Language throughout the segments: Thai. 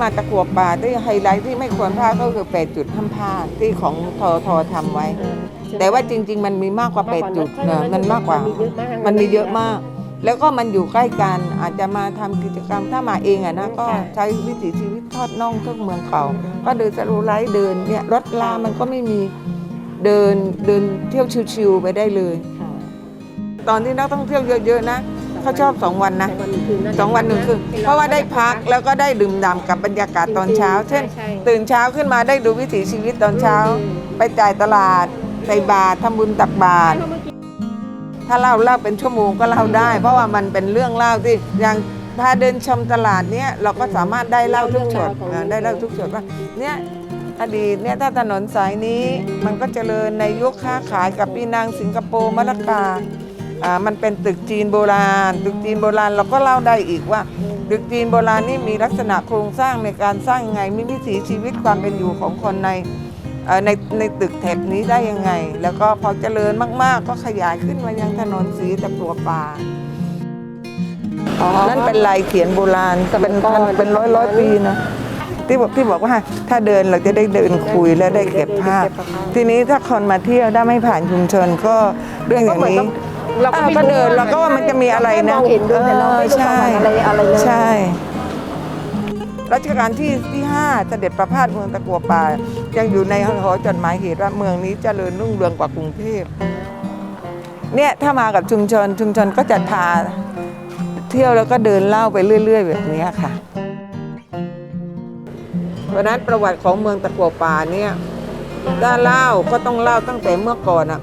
มาตะกัวป่าที่ไฮไลท์ที่ไม่ควรพลาดก็คือ 8 จุดห้ามพลาดที่ของทอทอทำไว้ แต่ว่าจริง ๆ มันมีมากกว่า 8 จุดนะมันมากกว่า มันมีเยอะมาก แล้วก็มันอยู่ใกล้กันอาจจะมาทำกิจกรรมถ้ามาเองอะนะก็ใช้วิถีชีวิตทอดน่องเครื่องเมืองเก่า ก็เดินสโลว์ไลท์เดินเนี่ยรถลามันก็ไม่มีเดินเดินเที่ยวชิวๆไปได้เลย ตอนที่นักท่องเที่ยวเยอะๆนะ เขาชอบสองวันนะสองวันหนึ่งคืนเพราะว่าได้พักแล้วก็ได้ดื่มด่ำกับบรรยากาศตอนเช้า เช่น ตื่นเช้าขึ้นมาได้ดูวิถีชีวิตตอนเช้า ไปจ่ายตลาดใส่บาตรทำบุญตักบาตรถ้าเล่าเล่าเป็นชั่วโมงก็เล่าได้ เพราะว่ามันเป็นเรื่องเล่าที่อย่างพาเดินชมตลาดเนี้ยเราก็สามารถได้เล่าทุกช็อตอ่าได้เล่าทุกช็อตว่าเนี่ยอดีตเนี่ยถ้าถนนสายนี้มันก็เจริญในยุคค้าขายกับปีนังสิงคโปร์มะละกา อ่ามันเป็นตึกจีนโบราณ ตึกจีนโบราณเราก็เล่าได้อีกว่า ตึกจีนโบราณนี่มีลักษณะโครงสร้างในการสร้างยังไง มีวิถีชีวิตความเป็นอยู่ของคนในเอ่อในในตึกแถบนี้ได้ยังไง แล้วก็พอเจริญมากๆ ก็ขยายขึ้นมายังถนนสีตะปัวป่านั่นเป็นลายเขียนโบราณเป็นพันเป็นร้อยร้อยปีนะที่บอกที่บอกว่าถ้าเดินเราจะได้เดินคุยและได้เก็บภาพ ทีนี้ถ้าคนมาเที่ยวได้ไม่ผ่านชุมชนก็เรื่องอย่างนี้ เราก็อ่าไม่ก็รู้เดินเราก็ว่ามันจะมีอะไรนะเราแค่มองเห็นดูแต่เราไม่รู้ใช่ประวัติอะไรอะไรเลย ใช่รัชกาลที่ที่ห้าเสด็จประพาสเมืองตะกัวป่า ยังอยู่ในหอจดหมายเหตุว่าเมืองนี้เจริญรุ่งเรืองกว่ากรุงเทพเนี่ยถ้ามากับชุมชนชุมชนก็จะพาเที่ยวแล้วก็เดินเล่าไปเรื่อย ๆ แบบนี้ค่ะเพราะฉะนั้นประวัติของเมืองตะกัวป่าเนี่ยถ้าเล่าก็ต้องเล่าตั้งแต่เมื่อก่อนอะ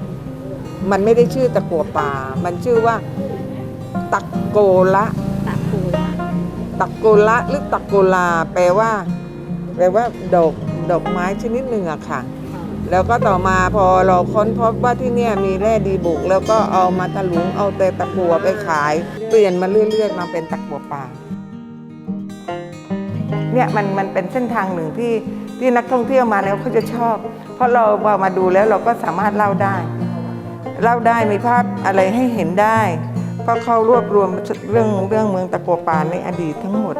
มันไม่ได้ชื่อตะกัวป่า มันชื่อว่าตักโกละตาคูละตักโกละหรือตักโกลา แปลว่า แปลว่าดอกดอกไม้ชนิดหนึ่งอะค่ะ แล้วก็ต่อมาพอเราค้นพบว่าที่เนี่ยมีแร่ดีบุก แล้วก็เอามาถลุงเอาแต่ตะกัวไปขาย เปลี่ยนมาเรื่อยๆมาเป็นตะกัวป่า เนี่ยมันมันเป็นเส้นทางหนึ่งที่ที่นักท่องเที่ยวมาแล้วเขาจะชอบ เพราะเราพอมาดูแล้วเราก็สามารถเล่าได้ เล่าได้มีภาพอะไรให้เห็นได้ เพราะเขารวบรวมเรื่องเรื่องเมืองตะกัวป่าในอดีตทั้งหมด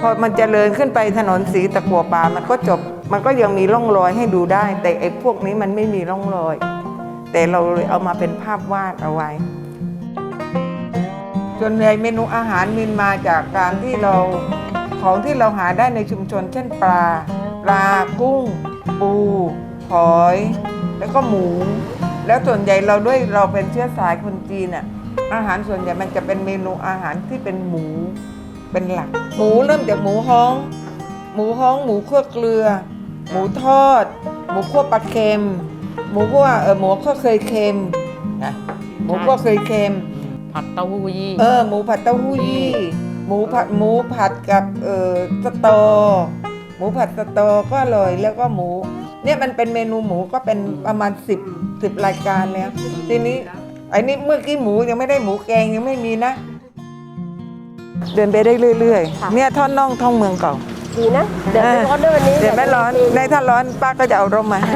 พอมันจเจริญขึ้นไปถนนสีตะกัวป่ามันก็จบ มันก็ยังมีร่องรอยให้ดูได้ แต่ไอ้พวกนี้มันไม่มีร่องรอย แต่เราเลยเอามาเป็นภาพวาดเอาไว้ส่วนใหญ่เมนูอาหารมินมาจากการที่เราของที่เราหาได้ในชุมชน เช่นปลา ปลากุ้ง ปู หอย แล้วก็หมู แล้วส่วนใหญ่เราด้วยเราเป็นเชื้อสายคนจีนอะอาหารส่วนใหญ่มันจะเป็นเมนูอาหารที่เป็นหมูเป็นหลัก หมูเริ่มจากหมูฮ้อง หมูฮ้อง หมูคั่วเกลือ หมูทอด หมูคั่วปลาเค็ม หมูคั่วเออหมูคั่วเคยเค็มนะหมูคั่วเคยเค็ม ผัดเต้าหู้ยี่เออหมูผัดเต้าหู้ยี่หมูผัดหมูผัดกับเออสตอ หมูผัดสตอก็อร่อยแล้วก็หมู เนี่ยมันเป็นเมนูหมูก็เป็นประมาณสิบสิบรายการแล้วทีนี้ไอ้นี่เมื่อกี้หมูยังไม่ได้หมูแกงยังไม่มีนะ เดินไปได้เรื่อยๆ เนี่ยท่อนน่องท่องเมืองเก่าดีนะเดี๋ยวไปร้อนด้วยวันนี้เดี๋ยวไม่ร้อนในถ้าร้อนป้าก็จะเอาร่มมาให้